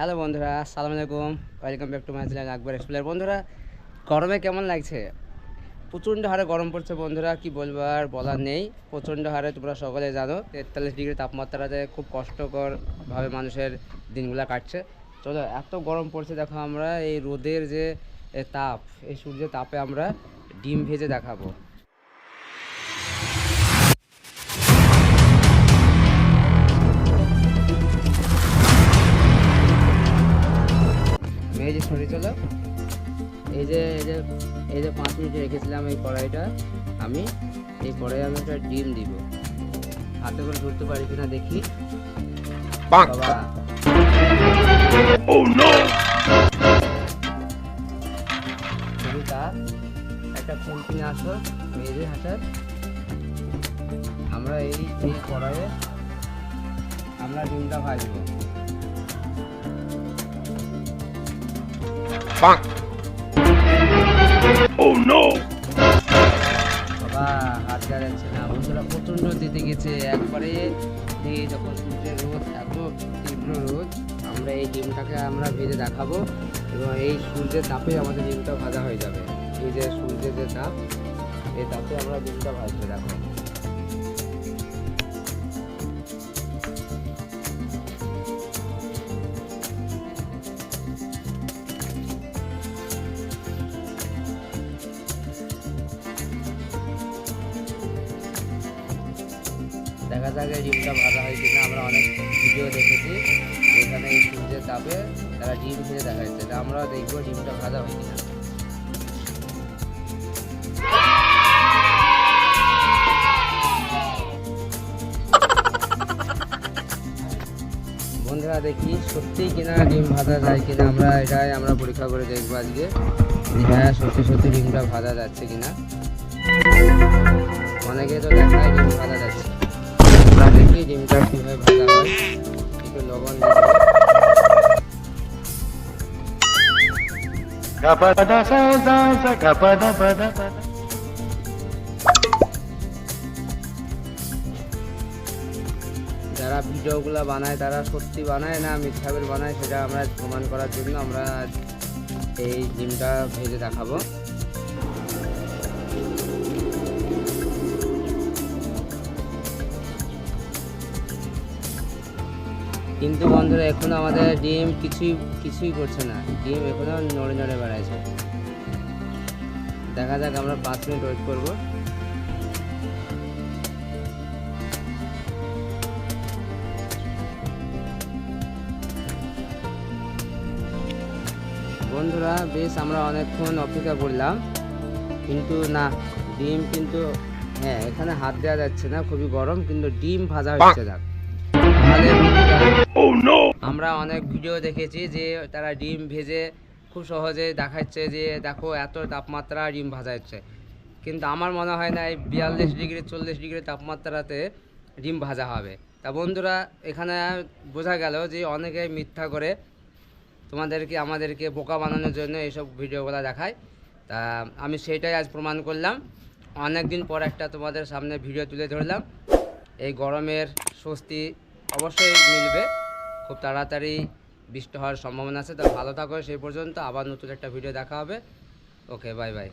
Hello বন্ধুরা, আসসালামু আলাইকুম। Welcome back to my channel Akbar explorer বন্ধুরা, গরমে কেমন লাগছে? প্রচণ্ড হারে গরম পড়ছে বন্ধুরা, কি বলব আর বলার নেই। প্রচণ্ড হারে তোমরা সকলে জানো, তেতাল্লিশ ডিগ্রি তাপমাত্রাতে খুব কষ্টকরভাবে মানুষের দিনগুলো কাটছে। চলো, এত গরম পড়ছে, দেখো আমরা, এই রোদের যে তাপ, এই সূর্যের তাপে আমরা ডিম ভেজে দেখাবো। চলো। এই যে এই যে এই যে পাঁচ মিনিট রেখেছিলাম এই কড়াইটা আমি এই কড়াই আমি একটা ডিম দিব। হাতে করে ধরতে পারি কিনা দেখি। বাবা। খুবই তাপ একটা খুন্তি নিয়ে আসো মেয়েদের হাটার আমরা এই এই কড়াইয়ে আমরা ডিমটা ভাজবো। বাবা হাত দেওয়া যাচ্ছে না। বন্ধুরা প্রচণ্ড দিতে গেছে। একবারে দিয়ে যখন সূর্যের রোদ এত তীব্র রোদ আমরা এই ডিমটাকে আমরা ভেজে দেখাবো এবং এই সূর্যের তাপে আমাদের ডিমটা ভাজা হয়ে যাবে। এই যে সূর্যের যে তাপ এই তাপে আমরা ডিমটা ভাজবো দেখো দেখা যাক এই ডিমটা ভাজা হয় কিনা। আমরা অনেক ভিডিও দেখেছি, যেখানে এই সূর্যের তাপে তারা ডিম ভেজে দেখা যাচ্ছে তা আমরা দেখব ডিমটা ভাজা হয় কিনা। বন্ধুরা, দেখি সত্যি কিনা ডিম ভাজা যায় কিনা। আমরা এটাই আমরা পরীক্ষা করে দেখব আজকে হ্যাঁ সত্যি সত্যি ডিমটা ভাজা যাচ্ছে কিনা। অনেকে তো দেখায় ডিম ভাজা যাচ্ছে। দেখি ডিমটা কীভাবে ভাজা হয়। একটু লবণ. যারা ভিডিওগুলো বানায় তারা সত্যি বানায় না মিথ্যাবের বানায় সেটা আমরা প্রমাণ করার জন্য আমরা এই ডিমটা ভেজে দেখাবো। কিন্তু বন্ধুরা এখনও আমাদের ডিম কিছুই কিছুই করছে না। ডিম এখনও নড়ে নড়ে বেড়াইছে। দেখা যাক আমরা পাঁচ মিনিট ওয়েট করব। বন্ধুরা বেশ আমরা অনেকক্ষণ অপেক্ষা করলাম। কিন্তু না ডিম কিন্তু হ্যাঁ এখানে হাত দেওয়া যাচ্ছে না খুবই গরম কিন্তু ডিম ভাজা হচ্ছে বন্ধুরা, আমরা অনেক ভিডিও দেখেছি যে তারা ডিম ভেজে খুব সহজে দেখাচ্ছে যে দেখো এত তাপমাত্রা ডিম ভাজা হচ্ছে। কিন্তু আমার মনে হয় না এই বিয়াল্লিশ ডিগ্রি, চল্লিশ ডিগ্রি তাপমাত্রাতে ডিম ভাজা হবে। তা বন্ধুরা, এখানে বোঝা গেল যে অনেকে মিথ্যা করে তোমাদেরকে, আমাদেরকে বোকা বানানোর জন্য এইসব ভিডিওগুলো দেখায়। তা আমি সেইটাই আজ প্রমাণ করলাম। অনেক দিন পর একটা তোমাদের সামনে ভিডিও তুলে ধরলাম। এই গরমের স্বস্তি অবশ্যই মিলবে। খুব তাড়াতাড়ি বৃষ্টি হওয়ার সম্ভাবনা আছে, তো ভালো থাকো, সেই পর্যন্ত আবার নতুন একটা ভিডিও দেখা হবে। Okay bye bye